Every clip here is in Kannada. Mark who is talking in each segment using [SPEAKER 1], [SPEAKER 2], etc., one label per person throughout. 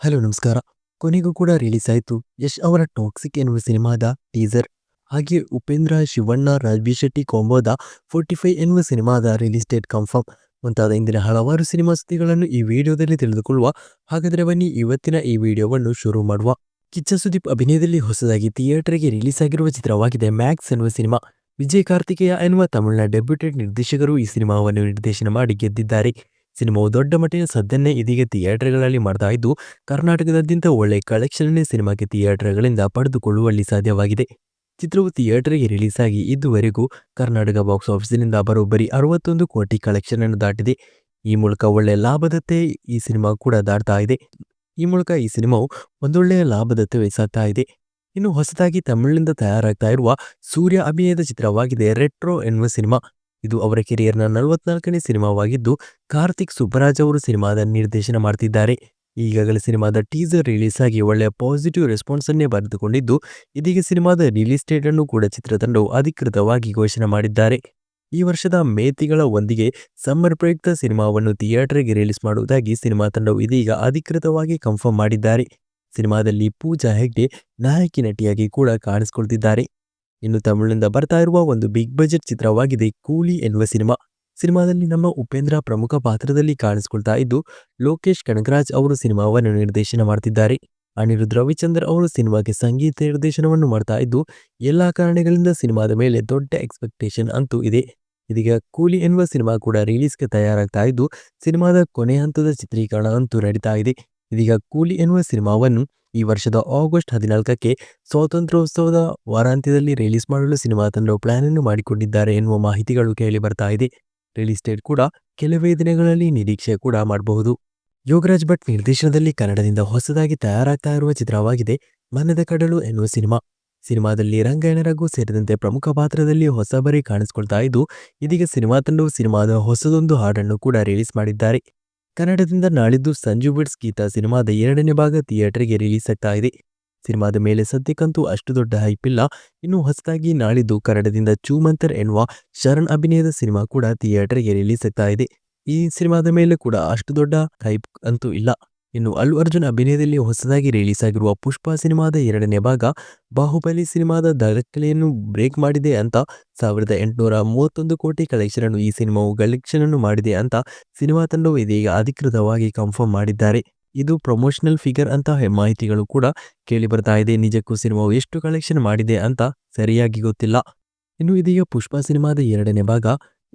[SPEAKER 1] ಹಲೋ, ನಮಸ್ಕಾರ. ಕೊನೆಗೂ ಕೂಡ ರಿಲೀಸ್ ಆಯಿತು. ಯಶ್ ಅವರ ಟಾಕ್ಸಿಕ್ ಎನ್ನುವ ಸಿನಿಮಾದ ಟೀಸರ್ ಹಾಗೆ ಉಪೇಂದ್ರ, ಶಿವಣ್ಣ ರಾಜ್ಬಿ ಶೆಟ್ಟಿ ಕೊಂಬೋದ ಫೋರ್ಟಿ ಫೈವ್ ಎನ್ನುವ ಸಿನಿಮಾದ ರಿಲೀಸ್ ಡೇಟ್ ಕನ್ಫರ್ಮ್ ಮುಂತಾದ ಇಂದಿನ ಹಲವಾರು ಸಿನಿಮಾ ಸುದ್ದಿಗಳನ್ನು ಈ ವಿಡಿಯೋದಲ್ಲಿ ತಿಳಿದುಕೊಳ್ಳುವ. ಹಾಗಾದರೆ ಬನ್ನಿ, ಇವತ್ತಿನ ಈ ವಿಡಿಯೋವನ್ನು ಶುರು ಮಾಡುವ. ಕಿಚ್ಚ ಸುದೀಪ್ ಅಭಿನಯದಲ್ಲಿ ಹೊಸದಾಗಿ ಥಿಯೇಟರ್ಗೆ ರಿಲೀಸ್ ಆಗಿರುವ ಚಿತ್ರವಾಗಿದೆ ಮ್ಯಾಕ್ಸ್ ಎನ್ನುವ ಸಿನಿಮಾ. ವಿಜಯ್ ಕಾರ್ತಿಕೇಯ ಎನ್ನುವ ತಮಿಳಿನ ಡೆಬ್ಯೂಟೆಡ್ ನಿರ್ದೇಶಕರು ಈ ಸಿನಿಮಾವನ್ನು ನಿರ್ದೇಶನ ಮಾಡಿ ಗೆದ್ದಿದ್ದಾರೆ. ಸಿನಿಮಾವು ದೊಡ್ಡ ಮಟ್ಟಿನ ಸದ್ದನ್ನೇ ಇದೀಗ ಥಿಯೇಟರ್ಗಳಲ್ಲಿ ಮಾಡ್ತಾ ಇದ್ದು ಕರ್ನಾಟಕದಾದ್ಯಂತ ಒಳ್ಳೆ ಕಲೆಕ್ಷನ್ನೇ ಸಿನಿಮಾಗೆ ಥಿಯೇಟರ್ಗಳಿಂದ ಪಡೆದುಕೊಳ್ಳುವಲ್ಲಿ ಸಾಧ್ಯವಾಗಿದೆ. ಚಿತ್ರವು ಥಿಯೇಟರ್ಗೆ ರಿಲೀಸ್ ಆಗಿ ಇದುವರೆಗೂ ಕರ್ನಾಟಕ ಬಾಕ್ಸ್ ಆಫೀಸಿನಿಂದ ಬರೋಬ್ಬರಿ ಅರವತ್ತೊಂದು ಕೋಟಿ ಕಲೆಕ್ಷನ್ ಅನ್ನು ದಾಟಿದೆ. ಈ ಮೂಲಕ ಒಳ್ಳೆ ಲಾಭದತ್ತೆ ಈ ಸಿನಿಮಾ ಕೂಡ ದಾಟ್ತಾ ಇದೆ. ಈ ಮೂಲಕ ಈ ಸಿನಿಮಾವು ಒಂದೊಳ್ಳೆಯ ಲಾಭದತ್ತೆ ವಹಿಸುತ್ತಾ ಇದೆ. ಇನ್ನು ಹೊಸದಾಗಿ ತಮಿಳಿನಿಂದ ತಯಾರಾಗ್ತಾ ಇರುವ ಸೂರ್ಯ ಅಭಿನಯದ ಚಿತ್ರವಾಗಿದೆ ರೆಟ್ರೋ ಎನ್ನುವ ಸಿನಿಮಾ. ಇದು ಅವರ ಕೆರಿಯರ್ನ ನಲವತ್ನಾಲ್ಕನೇ ಸಿನಿಮಾವಾಗಿದ್ದು, ಕಾರ್ತಿಕ್ ಸುಬ್ಬರಾಜ್ ಅವರು ಸಿನಿಮಾದ ನಿರ್ದೇಶನ ಮಾಡ್ತಿದ್ದಾರೆ. ಈಗಾಗಲೇ ಸಿನಿಮಾದ ಟೀಸರ್ ರಿಲೀಸ್ ಆಗಿ ಒಳ್ಳೆಯ ಪಾಸಿಟಿವ್ ರೆಸ್ಪಾನ್ಸ್ ಅನ್ನೇ ಬರೆದುಕೊಂಡಿದ್ದು, ಇದೀಗ ಸಿನಿಮಾದ ರಿಲೀಸ್ ಡೇಟ್ ಅನ್ನು ಕೂಡ ಚಿತ್ರತಂಡವು ಅಧಿಕೃತವಾಗಿ ಘೋಷಣೆ ಮಾಡಿದ್ದಾರೆ. ಈ ವರ್ಷದ ಮೇ ತಿಂಗಳ ಒಂದಿಗೆ ಸಮ್ಮರ್ ಪ್ರಯುಕ್ತ ಸಿನಿಮಾವನ್ನು ಥಿಯೇಟರ್ಗೆ ರಿಲೀಸ್ ಮಾಡುವುದಾಗಿ ಸಿನಿಮಾ ತಂಡವು ಇದೀಗ ಅಧಿಕೃತವಾಗಿ ಕನ್ಫರ್ಮ್ ಮಾಡಿದ್ದಾರೆ. ಸಿನಿಮಾದಲ್ಲಿ ಪೂಜಾ ಹೆಗ್ಡೆ ನಾಯಕಿ ನಟಿಯಾಗಿ ಕೂಡ ಕಾಣಿಸಿಕೊಳ್ತಿದ್ದಾರೆ. ಇನ್ನು ತಮಿಳಿನಿಂದ ಬರ್ತಾ ಇರುವ ಒಂದು ಬಿಗ್ ಬಜೆಟ್ ಚಿತ್ರವಾಗಿದೆ ಕೂಲಿ ಎನ್ನುವ ಸಿನಿಮಾ. ಸಿನಿಮಾದಲ್ಲಿ ನಮ್ಮ ಉಪೇಂದ್ರ ಪ್ರಮುಖ ಪಾತ್ರದಲ್ಲಿ ಕಾಣಿಸಿಕೊಳ್ತಾ ಇದ್ದು, ಲೋಕೇಶ್ ಕನಕರಾಜ್ ಅವರು ಸಿನಿಮಾವನ್ನು ನಿರ್ದೇಶನ ಮಾಡ್ತಿದ್ದಾರೆ. ಅನಿರುದ್ಧ ರವಿಚಂದ್ರ ಅವರು ಸಿನಿಮಾಗೆ ಸಂಗೀತ ನಿರ್ದೇಶನವನ್ನು ಮಾಡ್ತಾ ಇದ್ದು, ಎಲ್ಲಾ ಕಾರಣಗಳಿಂದ ಸಿನಿಮಾದ ಮೇಲೆ ದೊಡ್ಡ ಎಕ್ಸ್ಪೆಕ್ಟೇಷನ್ ಅಂತೂ ಇದೆ. ಇದೀಗ ಕೂಲಿ ಎನ್ನುವ ಸಿನಿಮಾ ಕೂಡ ರಿಲೀಸ್ಗೆ ತಯಾರಾಗ್ತಾ ಇದ್ದು, ಸಿನಿಮಾದ ಕೊನೆ ಹಂತದ ಚಿತ್ರೀಕರಣ ಅಂತೂ ನಡೀತಾ ಇದೆ. ಇದೀಗ ಕೂಲಿ ಎನ್ನುವ ಸಿನಿಮಾವನ್ನು ಈ ವರ್ಷದ ಆಗಸ್ಟ್ ಹದಿನಾಲ್ಕಕ್ಕೆ ಸ್ವಾತಂತ್ರ್ಯೋತ್ಸವದ ವಾರಾಂತ್ಯದಲ್ಲಿ ರಿಲೀಸ್ ಮಾಡಲು ಸಿನಿಮಾ ತಂಡವು ಪ್ಲಾನ್ ಅನ್ನು ಮಾಡಿಕೊಂಡಿದ್ದಾರೆ ಎನ್ನುವ ಮಾಹಿತಿಗಳು ಕೇಳಿ ಬರ್ತಾ ಇದೆ. ರಿಲೀಸ್ ಡೇಟ್ ಕೂಡ ಕೆಲವೇ ದಿನಗಳಲ್ಲಿ ನಿರೀಕ್ಷೆ ಕೂಡ ಮಾಡಬಹುದು. ಯೋಗರಾಜ್ ಭಟ್ ನಿರ್ದೇಶನದಲ್ಲಿ ಕನ್ನಡದಿಂದ ಹೊಸದಾಗಿ ತಯಾರಾಗ್ತಾ ಇರುವ ಚಿತ್ರವಾಗಿದೆ ಮನದ ಕಡಲು ಎನ್ನುವ ಸಿನಿಮಾ ಸಿನಿಮಾದಲ್ಲಿ ರಂಗಾಯಣ ಸೇರಿದಂತೆ ಪ್ರಮುಖ ಪಾತ್ರದಲ್ಲಿ ಹೊಸಬರಿ ಕಾಣಿಸಿಕೊಳ್ತಾ ಇದ್ದು ಇದೀಗ ಸಿನಿಮಾ ತಂಡವು ಸಿನಿಮಾದ ಹೊಸದೊಂದು ಹಾಡನ್ನು ಕೂಡ ರಿಲೀಸ್ ಮಾಡಿದ್ದಾರೆ. ಕನ್ನಡದಿಂದ ನಾಳಿದ್ದು ಸಂಜು ಬಿಡ್ಸ್ ಗೀತಾ ಸಿನಿಮಾದ ಎರಡನೇ ಭಾಗ ಥಿಯೇಟರ್ಗೆ ರಿಲೀಸ್ ಆಗ್ತಾ ಇದೆ. ಸಿನಿಮಾದ ಮೇಲೆ ಸದ್ಯಕ್ಕಂತೂ ಅಷ್ಟು ದೊಡ್ಡ ಹೈಪ್ ಇಲ್ಲ. ಇನ್ನು ಹೊಸದಾಗಿ ನಾಳಿದ್ದು ಕನ್ನಡದಿಂದ ಚೂಮಂತರ್ ಎನ್ನುವ ಶರಣ್ ಅಭಿನಯದ ಸಿನಿಮಾ ಕೂಡ ಥಿಯೇಟರ್ಗೆ ರಿಲೀಸ್ ಆಗ್ತಾ ಇದೆ. ಈ ಸಿನಿಮಾದ ಮೇಲೆ ಕೂಡ ಅಷ್ಟು ದೊಡ್ಡ ಹೈಪ್ ಅಂತೂ ಇಲ್ಲ. ಇನ್ನು ಅಲ್ಲು ಅರ್ಜುನ್ ಅಭಿನಯದಲ್ಲಿ ಹೊಸದಾಗಿ ರಿಲೀಸ್ ಆಗಿರುವ ಪುಷ್ಪ ಸಿನಿಮಾದ ಎರಡನೇ ಭಾಗ ಬಾಹುಬಲಿ ಸಿನಿಮಾದ ದಾಖಲೆಯನ್ನು ಬ್ರೇಕ್ ಮಾಡಿದೆ ಅಂತ ಸಾವಿರದ ಎಂಟುನೂರ ಮೂವತ್ತೊಂದು ಕೋಟಿ ಕಲೆಕ್ಷನ್ ಅನ್ನು ಈ ಸಿನಿಮಾವು ಕಲೆಕ್ಷನ್ ಅನ್ನು ಮಾಡಿದೆ ಅಂತ ಸಿನಿಮಾ ತಂಡವು ಇದೀಗ ಅಧಿಕೃತವಾಗಿ ಕನ್ಫರ್ಮ್ ಮಾಡಿದ್ದಾರೆ. ಇದು ಪ್ರಮೋಷನಲ್ ಫಿಗರ್ ಅಂತ ಮಾಹಿತಿಗಳು ಕೂಡ ಕೇಳಿ ಬರ್ತಾ ಇದೆ. ನಿಜಕ್ಕೂ ಸಿನಿಮಾವು ಎಷ್ಟು ಕಲೆಕ್ಷನ್ ಮಾಡಿದೆ ಅಂತ ಸರಿಯಾಗಿ ಗೊತ್ತಿಲ್ಲ. ಇನ್ನು ಇದೀಗ ಪುಷ್ಪ ಸಿನಿಮಾದ ಎರಡನೇ ಭಾಗ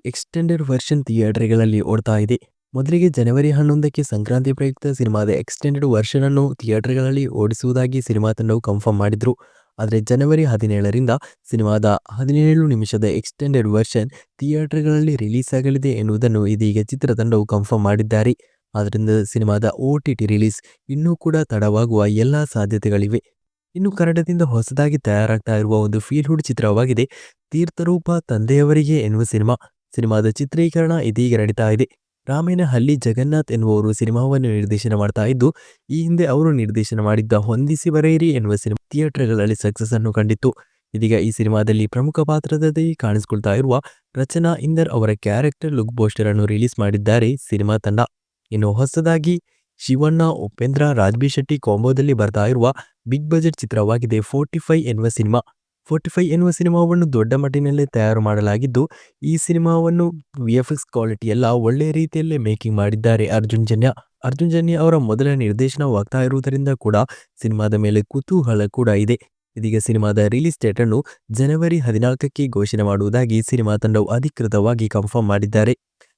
[SPEAKER 1] ಎಕ್ಸ್ಟೆಂಡೆಡ್ ವರ್ಷನ್ ಥಿಯೇಟರ್ಗಳಲ್ಲಿ ಓಡ್ತಾ ಇದೆ. ಮೊದಲಿಗೆ ಜನವರಿ ಹನ್ನೊಂದಕ್ಕೆ ಸಂಕ್ರಾಂತಿ ಪ್ರಯುಕ್ತ ಸಿನಿಮಾದ ಎಕ್ಸ್ಟೆಂಡೆಡ್ ವರ್ಷನ್ ಅನ್ನು ಥಿಯೇಟರ್ಗಳಲ್ಲಿ ಓಡಿಸುವುದಾಗಿ ಸಿನಿಮಾ ತಂಡವು ಕನ್ಫರ್ಮ್ ಮಾಡಿದ್ರು. ಆದರೆ ಜನವರಿ ಹದಿನೇಳರಿಂದ ಸಿನಿಮಾದ ಹದಿನೇಳು ನಿಮಿಷದ ಎಕ್ಸ್ಟೆಂಡೆಡ್ ವರ್ಷನ್ ಥಿಯೇಟರ್ಗಳಲ್ಲಿ ರಿಲೀಸ್ ಆಗಲಿದೆ ಎನ್ನುವುದನ್ನು ಇದೀಗ ಚಿತ್ರತಂಡವು ಕನ್ಫರ್ಮ್ ಮಾಡಿದ್ದಾರೆ. ಆದ್ದರಿಂದ ಸಿನಿಮಾದ ಒ ಟಿ ಟಿ ರಿಲೀಸ್ ಇನ್ನೂ ಕೂಡ ತಡವಾಗುವ ಎಲ್ಲ ಸಾಧ್ಯತೆಗಳಿವೆ. ಇನ್ನು ಕನ್ನಡದಿಂದ ಹೊಸದಾಗಿ ತಯಾರಾಗ್ತಾ ಇರುವ ಒಂದು ಫೀಲ್ಹುಡ್ ಚಿತ್ರವಾಗಿದೆ ತೀರ್ಥರೂಪ ತಂದೆಯವರಿಗೆ ಎನ್ನುವ ಸಿನಿಮಾ. ಸಿನಿಮಾದ ಚಿತ್ರೀಕರಣ ಇದೀಗ ನಡೀತಾ ಇದೆ. ರಾಮೇನಹಳ್ಳಿ ಜಗನ್ನಾಥ್ ಎನ್ನುವರು ಸಿನಿಮಾವನ್ನು ನಿರ್ದೇಶನ ಮಾಡ್ತಾ ಇದ್ದು, ಈ ಹಿಂದೆ ಅವರು ನಿರ್ದೇಶನ ಮಾಡಿದ್ದ ಹೊಂದಿಸಿ ಬರೆಯಿರಿ ಎನ್ನುವ ಸಿನಿಮಾ ಥಿಯೇಟರ್ಗಳಲ್ಲಿ ಸಕ್ಸಸ್ ಅನ್ನು ಕಂಡಿತ್ತು. ಇದೀಗ ಈ ಸಿನಿಮಾದಲ್ಲಿ ಪ್ರಮುಖ ಪಾತ್ರದಲ್ಲಿ ಕಾಣಿಸಿಕೊಳ್ತಾ ಇರುವ ರಚನಾ ಇಂದರ್ ಅವರ ಕ್ಯಾರೆಕ್ಟರ್ ಲುಕ್ ಪೋಸ್ಟರ್ ಅನ್ನು ರಿಲೀಸ್ ಮಾಡಿದ್ದಾರೆ ಸಿನಿಮಾ ತಂಡ. ಇನ್ನು ಹೊಸದಾಗಿ ಶಿವಣ್ಣ, ಉಪೇಂದ್ರ ರಾಜ್ಬಿ ಶೆಟ್ಟಿ ಕಾಂಬೋದಲ್ಲಿ ಬರ್ತಾ ಇರುವ ಬಿಗ್ ಬಜೆಟ್ ಚಿತ್ರವಾಗಿದೆ ಫೋರ್ಟಿ ಫೈವ್ ಎನ್ನುವ ಸಿನಿಮಾ. ಫೋರ್ಟಿ ಫೈವ್ ಎನ್ನುವ ಸಿನಿಮಾವನ್ನು ದೊಡ್ಡ ಮಟ್ಟಿನಲ್ಲೇ ತಯಾರು ಮಾಡಲಾಗಿದ್ದು, ಈ ಸಿನಿಮಾವನ್ನು ವಿ ಎಫ್ ಎಕ್ಸ್ ಕ್ವಾಲಿಟಿ ಎಲ್ಲ ಒಳ್ಳೆಯ ರೀತಿಯಲ್ಲೇ ಮೇಕಿಂಗ್ ಮಾಡಿದ್ದಾರೆ. ಅರ್ಜುನ್ ಜನ್ಯ ಅರ್ಜುನ್ ಜನ್ಯ ಅವರ ಮೊದಲ ನಿರ್ದೇಶನವಾಗ್ತಾ ಇರುವುದರಿಂದ ಕೂಡ ಸಿನಿಮಾದ ಮೇಲೆ ಕುತೂಹಲ ಕೂಡ ಇದೆ. ಇದೀಗ ಸಿನಿಮಾದ ರಿಲೀಸ್ ಡೇಟ್ ಅನ್ನು ಜನವರಿ ಹದಿನಾಲ್ಕಕ್ಕೆ ಘೋಷಣೆ ಮಾಡುವುದಾಗಿ ಸಿನಿಮಾ ತಂಡವು ಅಧಿಕೃತವಾಗಿ ಕನ್ಫರ್ಮ್ ಮಾಡಿದ್ದಾರೆ.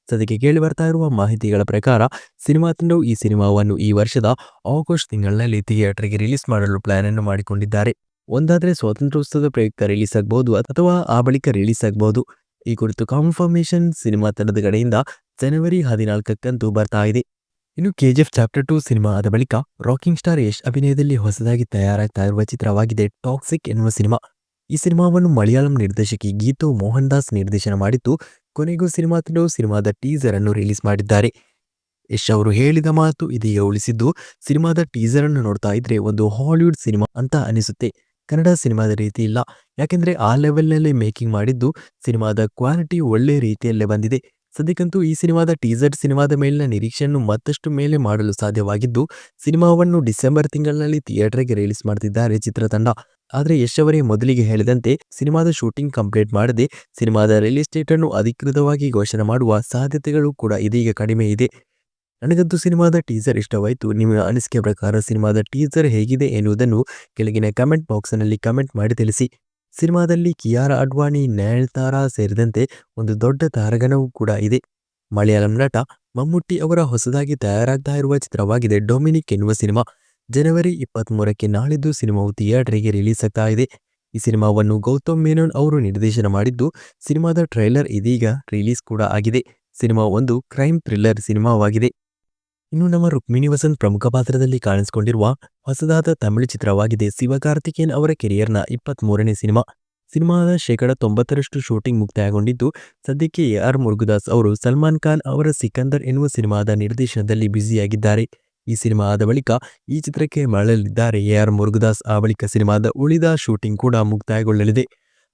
[SPEAKER 1] ಸದ್ಯಕ್ಕೆ ಕೇಳಿ ಬರ್ತಾ ಇರುವ ಮಾಹಿತಿಗಳ ಪ್ರಕಾರ, ಸಿನಿಮಾ ತಂಡವು ಈ ಸಿನಿಮಾವನ್ನು ಈ ವರ್ಷದ ಆಗಸ್ಟ್ ತಿಂಗಳಿನಲ್ಲಿ ಥಿಯೇಟರ್ಗೆ ರಿಲೀಸ್ ಮಾಡಲು ಪ್ಲಾನ್ ಅನ್ನು ಮಾಡಿಕೊಂಡಿದ್ದಾರೆ. ಒಂದಾದ್ರೆ ಸ್ವಾತಂತ್ರ್ಯೋತ್ಸವದ ಪ್ರಯುಕ್ತ ರಿಲೀಸ್ ಆಗಬಹುದು ಅಥವಾ ಆ ಬಳಿಕ ರಿಲೀಸ್ ಆಗಬಹುದು ಈ ಕುರಿತು ಕಾನ್ಫರ್ಮೇಶನ್ ಸಿನಿಮಾ ತಂಡದ ಕಡೆಯಿಂದ ಜನವರಿ ಹದಿನಾಲ್ಕಕ್ಕಂತೂ ಬರ್ತಾ ಇದೆ. ಇನ್ನು ಕೆಜಿಎಫ್ ಚಾಪ್ಟರ್ ಟು ಸಿನಿಮಾ ಆದ ಬಳಿಕ ರಾಕಿಂಗ್ ಸ್ಟಾರ್ ಯಶ್ ಅಭಿನಯದಲ್ಲಿ ಹೊಸದಾಗಿ ತಯಾರಾಗ್ತಾ ಇರುವ ಚಿತ್ರವಾಗಿದೆ ಟಾಕ್ಸಿಕ್ ಎನ್ನುವ ಸಿನಿಮಾ. ಈ ಸಿನಿಮಾವನ್ನು ಮಲಯಾಳಂ ನಿರ್ದೇಶಕಿ ಗೀತು ಮೋಹನ್ ದಾಸ್ ನಿರ್ದೇಶನ ಮಾಡಿದ್ದು, ಕೊನೆಗೂ ಸಿನಿಮಾ ತಂಡವು ಸಿನಿಮಾದ ಟೀಸರ್ ಅನ್ನು ರಿಲೀಸ್ ಮಾಡಿದ್ದಾರೆ. ಯಶ್ ಅವರು ಹೇಳಿದ ಮಾತು ಇದೀಗ ಉಳಿಸಿದ್ದು, ಸಿನಿಮಾದ ಟೀಸರ್ ಅನ್ನು ನೋಡ್ತಾ ಇದ್ರೆ ಒಂದು ಹಾಲಿವುಡ್ ಸಿನಿಮಾ ಅಂತ ಅನಿಸುತ್ತೆ. ಕನ್ನಡ ಸಿನಿಮಾದ ರೀತಿ ಇಲ್ಲ. ಯಾಕೆಂದರೆ ಆ ಲೆವೆಲ್ನಲ್ಲಿ ಮೇಕಿಂಗ್ ಮಾಡಿದ್ದು ಸಿನಿಮಾದ ಕ್ವಾಲಿಟಿ ಒಳ್ಳೆ ರೀತಿಯಲ್ಲೇ ಬಂದಿದೆ. ಸದ್ಯಕ್ಕಂತೂ ಈ ಸಿನಿಮಾದ ಟೀಸರ್ ಸಿನಿಮಾದ ಮೇಲಿನ ನಿರೀಕ್ಷೆಯನ್ನು ಮತ್ತಷ್ಟು ಮೇಲೆ ಮಾಡಲು ಸಾಧ್ಯವಾಗಿದ್ದು, ಸಿನಿಮಾವನ್ನು ಡಿಸೆಂಬರ್ ತಿಂಗಳಿನಲ್ಲಿ ಥಿಯೇಟರ್ಗೆ ರಿಲೀಸ್ ಮಾಡ್ತಿದ್ದಾರೆ ಚಿತ್ರತಂಡ. ಆದರೆ ಯಶ್ ಮೊದಲಿಗೆ ಹೇಳಿದಂತೆ ಸಿನಿಮಾದ ಶೂಟಿಂಗ್ ಕಂಪ್ಲೀಟ್ ಮಾಡದೆ ಸಿನಿಮಾದ ರಿಲೀಸ್ ಡೇಟನ್ನು ಅಧಿಕೃತವಾಗಿ ಘೋಷಣೆ ಮಾಡುವ ಸಾಧ್ಯತೆಗಳು ಕೂಡ ಇದೀಗ ಕಡಿಮೆ ಇದೆ. ನನಗಂತೂ ಸಿನಿಮಾದ ಟೀಸರ್ ಇಷ್ಟವಾಯಿತು. ನಿಮ್ಮ ಅನಿಸಿಕೆ ಪ್ರಕಾರ ಸಿನಿಮಾದ ಟೀಸರ್ ಹೇಗಿದೆ ಎನ್ನುವುದನ್ನು ಕೆಳಗಿನ ಕಮೆಂಟ್ ಬಾಕ್ಸ್ನಲ್ಲಿ ಕಮೆಂಟ್ ಮಾಡಿ ತಿಳಿಸಿ. ಸಿನಿಮಾದಲ್ಲಿ ಕಿಯಾರ ಅಡ್ವಾಣಿ, ನಯನತಾರಾ ಸೇರಿದಂತೆ ಒಂದು ದೊಡ್ಡ ತಾರಗಣವೂ ಕೂಡ ಇದೆ. ಮಲಯಾಳಂ ನಟ ಮಮ್ಮುಟ್ಟಿ ಅವರ ಹೊಸದಾಗಿ ತಯಾರಾಗ್ತಾ ಇರುವ ಚಿತ್ರವಾಗಿದೆ ಡೊಮಿನಿಕ್ ಎನ್ನುವ ಸಿನಿಮಾ. ಜನವರಿ ಇಪ್ಪತ್ತ್ಮೂರಕ್ಕೆ ನಾಳಿದ್ದು ಸಿನಿಮಾವು ಥಿಯೇಟರ್ಗೆ ರಿಲೀಸ್ ಆಗ್ತಾ ಇದೆ. ಈ ಸಿನಿಮಾವನ್ನು ಗೌತಮ್ ಮೇನನ್ ಅವರು ನಿರ್ದೇಶನ ಮಾಡಿದ್ದು, ಸಿನಿಮಾದ ಟ್ರೈಲರ್ ಇದೀಗ ರಿಲೀಸ್ ಕೂಡ ಆಗಿದೆ. ಸಿನಿಮಾ ಒಂದು ಕ್ರೈಮ್ ಥ್ರಿಲ್ಲರ್ ಸಿನಿಮಾವಾಗಿದೆ. ಇನ್ನು ನಮ್ಮ ರುಕ್ಮಿಣಿ ವಸಂತ್ ಪ್ರಮುಖ ಪಾತ್ರದಲ್ಲಿ ಕಾಣಿಸಿಕೊಂಡಿರುವ ಹೊಸದಾದ ತಮಿಳು ಚಿತ್ರವಾಗಿದೆ ಶಿವಕಾರ್ತಿಕೇಯನ್ ಅವರ ಕೆರಿಯರ್ನ ಇಪ್ಪತ್ತ್ಮೂರನೇ ಸಿನಿಮಾ. ಸಿನಿಮಾದ ಶೇಕಡ ತೊಂಬತ್ತರಷ್ಟು ಶೂಟಿಂಗ್ ಮುಕ್ತಾಯಗೊಂಡಿದ್ದು, ಸದ್ಯಕ್ಕೆ ಎ ಆರ್ ಮುರುಗದಾಸ್ ಅವರು ಸಲ್ಮಾನ್ ಖಾನ್ ಅವರ ಸಿಕಂದರ್ ಎನ್ನುವ ಸಿನಿಮಾದ ನಿರ್ದೇಶನದಲ್ಲಿ ಬ್ಯುಸಿಯಾಗಿದ್ದಾರೆ. ಈ ಸಿನಿಮಾ ಆದ ಬಳಿಕ ಈ ಚಿತ್ರಕ್ಕೆ ಮರಳಲಿದ್ದಾರೆ ಎ ಆರ್ ಮುರುಗದಾಸ್ ಆ ಬಳಿಕ ಸಿನಿಮಾದ ಉಳಿದ ಶೂಟಿಂಗ್ ಕೂಡ ಮುಕ್ತಾಯಗೊಳ್ಳಲಿದೆ.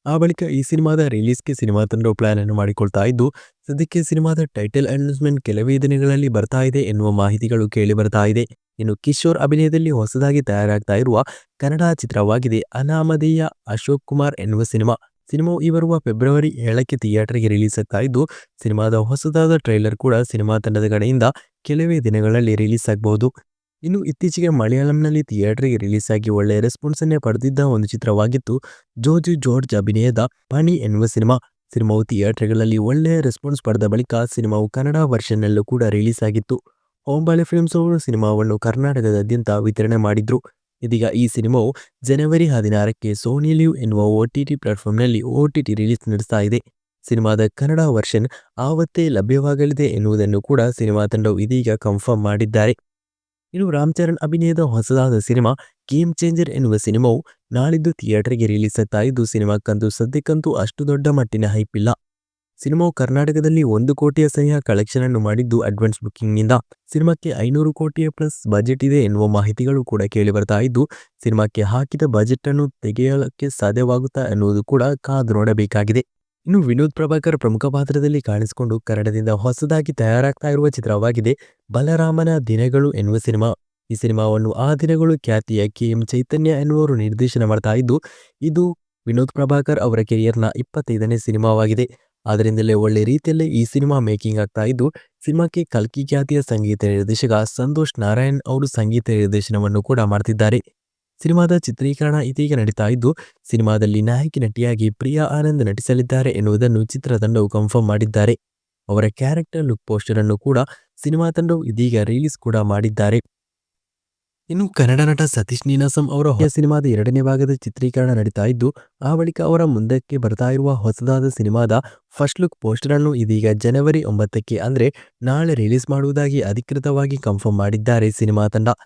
[SPEAKER 1] ಆ ಬಳಿಕ ಈ ಸಿನಿಮಾದ ರಿಲೀಸ್ಗೆ ಸಿನಿಮಾ ತಂಡವು ಪ್ಲಾನ್ ಅನ್ನು ಮಾಡಿಕೊಳ್ತಾ ಇದ್ದು, ಸದ್ಯಕ್ಕೆ ಸಿನಿಮಾದ ಟೈಟಲ್ ಅನೌನ್ಸ್ಮೆಂಟ್ ಕೆಲವೇ ದಿನಗಳಲ್ಲಿ ಬರ್ತಾ ಇದೆ ಎನ್ನುವ ಮಾಹಿತಿಗಳು ಕೇಳಿ ಬರ್ತಾ ಇದೆ. ಇನ್ನು ಕಿಶೋರ್ ಅಭಿನಯದಲ್ಲಿ ಹೊಸದಾಗಿ ತಯಾರಾಗ್ತಾ ಇರುವ ಕನ್ನಡ ಚಿತ್ರವಾಗಿದೆ ಅನಾಮಧೇಯ ಅಶೋಕ್ ಕುಮಾರ್ ಎನ್ನುವ ಸಿನಿಮಾ. ಸಿನಿಮಾವು ಈ ಬರುವ ಫೆಬ್ರವರಿ ಏಳಕ್ಕೆ ಥಿಯೇಟರ್ಗೆ ರಿಲೀಸ್ ಆಗ್ತಾ ಇದ್ದು, ಸಿನಿಮಾದ ಹೊಸದಾದ ಟ್ರೈಲರ್ ಕೂಡ ಸಿನಿಮಾ ತಂಡದ ಕಡೆಯಿಂದ ಕೆಲವೇ ದಿನಗಳಲ್ಲಿ ರಿಲೀಸ್ ಆಗಬಹುದು. ಇನ್ನು ಇತ್ತೀಚೆಗೆ ಮಲಯಾಳಂನಲ್ಲಿ ಥಿಯೇಟರ್ಗೆ ರಿಲೀಸ್ ಆಗಿ ಒಳ್ಳೆಯ ರೆಸ್ಪಾನ್ಸ್ ಅನ್ನೇ ಪಡೆದಿದ್ದ ಒಂದು ಚಿತ್ರವಾಗಿತ್ತು ಜೋಜು ಜಾರ್ಜ್ ಅಭಿನಯದ ಪಣಿ ಎನ್ನುವ ಸಿನಿಮಾ. ಸಿನಿಮಾವು ಥಿಯೇಟರ್ಗಳಲ್ಲಿ ಒಳ್ಳೆಯ ರೆಸ್ಪಾನ್ಸ್ ಪಡೆದ ಬಳಿಕ ಸಿನಿಮಾವು ಕನ್ನಡ ವರ್ಷನ್ನಲ್ಲೂ ಕೂಡ ರಿಲೀಸ್ ಆಗಿತ್ತು ಹೋಂಬಾಳೆ ಫಿಲ್ಮ್ಸ್ ಅವರು ಸಿನಿಮಾವನ್ನು ಕರ್ನಾಟಕದಾದ್ಯಂತ ವಿತರಣೆ ಮಾಡಿದ್ರು. ಇದೀಗ ಈ ಸಿನಿಮಾವು ಜನವರಿ ಹದಿನಾರಕ್ಕೆ ಸೋನಿ ಲಿವ್ ಎನ್ನುವ ಒ ಟಿ ಟಿ ಪ್ಲಾಟ್ಫಾರ್ಮ್ನಲ್ಲಿ ಒ ಟಿ ಟಿ ರಿಲೀಸ್ ನಡೆಸ್ತಾ ಇದೆ. ಸಿನಿಮಾದ ಕನ್ನಡ ವರ್ಷನ್ ಆವತ್ತೇ ಲಭ್ಯವಾಗಲಿದೆ ಎನ್ನುವುದನ್ನು ಕೂಡ ಸಿನಿಮಾ ತಂಡವು ಇದೀಗ ಕನ್ಫರ್ಮ್ ಮಾಡಿದ್ದಾರೆ. ಇನ್ನು ರಾಮ್ ಚರಣ್ ಅಭಿನಯದ ಹೊಸದಾದ ಸಿನಿಮಾ ಗೇಮ್ ಚೇಂಜರ್ ಎನ್ನುವ ಸಿನಿಮಾವು ನಾಳಿದ್ದು ಥಿಯೇಟರ್ಗೆ ರಿಲೀಸ್ ಆಗ್ತಾ ಇದ್ದು, ಸಿನಿಮಾಕ್ಕಂತೂ ಸದ್ಯಕ್ಕಂತೂ ಅಷ್ಟು ದೊಡ್ಡ ಮಟ್ಟಿನ ಹೈಪ್ ಇಲ್ಲ. ಸಿನಿಮಾವು ಕರ್ನಾಟಕದಲ್ಲಿ ಒಂದು ಕೋಟಿಯ ಸಹ ಕಲೆಕ್ಷನ್ ಅನ್ನು ಮಾಡಿದ್ದು ಅಡ್ವಾನ್ಸ್ ಬುಕ್ಕಿಂಗ್ನಿಂದ ಸಿನಿಮಾಕ್ಕೆ ಐನೂರು ಕೋಟಿಯ ಪ್ಲಸ್ ಬಜೆಟ್ ಇದೆ ಎನ್ನುವ ಮಾಹಿತಿಗಳು ಕೂಡ ಕೇಳಿ ಬರ್ತಾ ಇದ್ದು, ಸಿನಿಮಾಕ್ಕೆ ಹಾಕಿದ ಬಜೆಟ್ ಅನ್ನು ತೆಗೆಯಲಿಕ್ಕೆ ಸಾಧ್ಯವಾಗುತ್ತಾ ಎನ್ನುವುದು ಕೂಡ ಕಾದು ನೋಡಬೇಕಾಗಿದೆ. ಇನ್ನು ವಿನೋದ್ ಪ್ರಭಾಕರ್ ಪ್ರಮುಖ ಪಾತ್ರದಲ್ಲಿ ಕಾಣಿಸಿಕೊಂಡು ಕನ್ನಡದಿಂದ ಹೊಸದಾಗಿ ತಯಾರಾಗ್ತಾ ಇರುವ ಚಿತ್ರವಾಗಿದೆ ಬಲರಾಮನ ದಿನಗಳು ಎನ್ನುವ ಸಿನಿಮಾ. ಈ ಸಿನಿಮಾವನ್ನು ಆ ದಿನಗಳು ಖ್ಯಾತಿಯ ಕೆ ಎಂ ಚೈತನ್ಯ ಎನ್ನುವರು ನಿರ್ದೇಶನ ಮಾಡ್ತಾ ಇದ್ದು, ಇದು ವಿನೋದ್ ಪ್ರಭಾಕರ್ ಅವರ ಕೆರಿಯರ್ನ ಇಪ್ಪತ್ತೈದನೇ ಸಿನಿಮಾವಾಗಿದೆ. ಅದರಿಂದಲೇ ಒಳ್ಳೆ ರೀತಿಯಲ್ಲೇ ಈ ಸಿನಿಮಾ ಮೇಕಿಂಗ್ ಆಗ್ತಾ ಇದ್ದು, ಸಿನಿಮಾಕ್ಕೆ ಕಲ್ಕಿ ಖ್ಯಾತಿಯ ಸಂಗೀತ ನಿರ್ದೇಶಕ ಸಂತೋಷ್ ನಾರಾಯಣ್ ಅವರು ಸಂಗೀತ ನಿರ್ದೇಶನವನ್ನು ಕೂಡ ಮಾಡ್ತಿದ್ದಾರೆ. ಸಿನಿಮಾದ ಚಿತ್ರೀಕರಣ ಇದೀಗ ನಡೀತಾ ಇದ್ದು, ಸಿನಿಮಾದಲ್ಲಿ ನಾಯಕಿ ನಟಿಯಾಗಿ ಪ್ರಿಯಾ ಆನಂದ್ ನಟಿಸಲಿದ್ದಾರೆ ಎನ್ನುವುದನ್ನು ಚಿತ್ರತಂಡವು ಕನ್ಫರ್ಮ್ ಮಾಡಿದ್ದಾರೆ. ಅವರ ಕ್ಯಾರೆಕ್ಟರ್ ಲುಕ್ ಪೋಸ್ಟರ್ ಅನ್ನು ಕೂಡ ಸಿನಿಮಾ ತಂಡವು ಇದೀಗ ರಿಲೀಸ್ ಕೂಡ ಮಾಡಿದ್ದಾರೆ. ಇನ್ನು ಕನ್ನಡ ನಟ ಸತೀಶ್ ನೀನಾಸಂ ಅವರ ಹೊಸ ಸಿನಿಮಾದ ಎರಡನೇ ಭಾಗದ ಚಿತ್ರೀಕರಣ ನಡೀತಾ ಇದ್ದು, ಆ ಬಳಿಕ ಅವರ ಮುಂದಕ್ಕೆ ಬರ್ತಾ ಇರುವ ಹೊಸದಾದ ಸಿನಿಮಾದ ಫಸ್ಟ್ ಲುಕ್ ಪೋಸ್ಟರ್ ಅನ್ನು ಇದೀಗ ಜನವರಿ ಒಂಬತ್ತಕ್ಕೆ ಅಂದರೆ ನಾಳೆ ರಿಲೀಸ್ ಮಾಡುವುದಾಗಿ ಅಧಿಕೃತವಾಗಿ ಕನ್ಫರ್ಮ್ ಮಾಡಿದ್ದಾರೆ ಸಿನಿಮಾ ತಂಡ.